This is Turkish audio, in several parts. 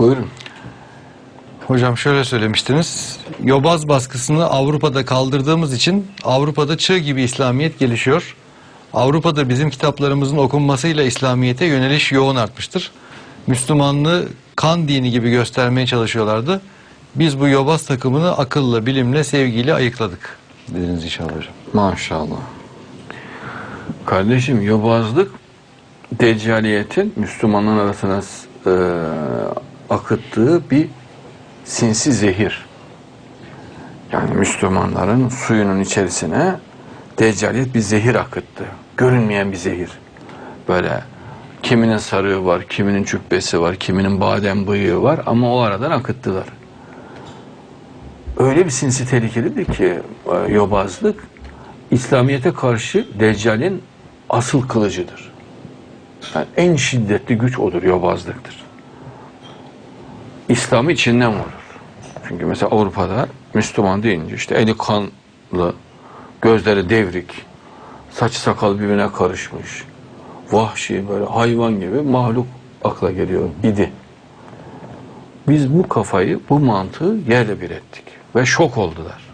Buyurun. Hocam şöyle söylemiştiniz. Yobaz baskısını Avrupa'da kaldırdığımız için Avrupa'da çığ gibi İslamiyet gelişiyor. Avrupa'da bizim kitaplarımızın okunmasıyla İslamiyet'e yöneliş yoğun artmıştır. Müslümanlığı kan dini gibi göstermeye çalışıyorlardı. Biz bu yobaz takımını akılla, bilimle, sevgiyle ayıkladık. Dediniz inşallah hocam. Maşallah. Kardeşim yobazlık deccaliyetin Müslümanların arasına e, akıttığı bir sinsi zehir. Yani Müslümanların suyunun içerisine deccaliyet bir zehir akıttı. Görünmeyen bir zehir. Böyle kiminin sarığı var, kiminin cübbesi var, kiminin badem bıyığı var ama o aradan akıttılar. Öyle bir sinsi tehlikelidir ki e, yobazlık İslamiyet'e karşı Deccal'in asıl kılıcıdır. Yani en şiddetli güç odur, yobazlıktır. İslam'ı içinden vurur. Çünkü mesela Avrupa'da Müslüman deyince işte eli kanlı, gözleri devrik, saç sakal birbirine karışmış, vahşi böyle hayvan gibi mahluk akla geliyor idi. Biz bu kafayı, bu mantığı yerle bir ettik ve şok oldular.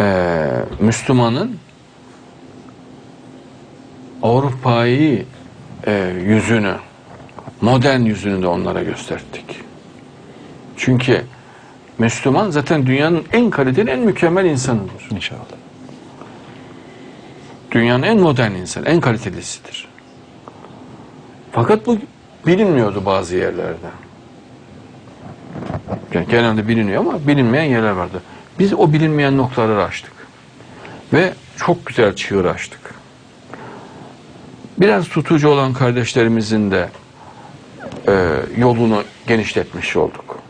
Ee, Müslümanın Avrupa'yı e, yüzünü, modern yüzünü de onlara gösterdik. Çünkü Müslüman zaten dünyanın en kaliteli, en mükemmel insanıdır. İnşallah. Dünyanın en modern insanı, en kalitelisidir. Fakat bu bilinmiyordu bazı yerlerde. Yani genelde biliniyor ama bilinmeyen yerler vardı. Biz o bilinmeyen noktaları açtık. Ve çok güzel çığır açtık. Biraz tutucu olan kardeşlerimizin de yolunu genişletmiş olduk.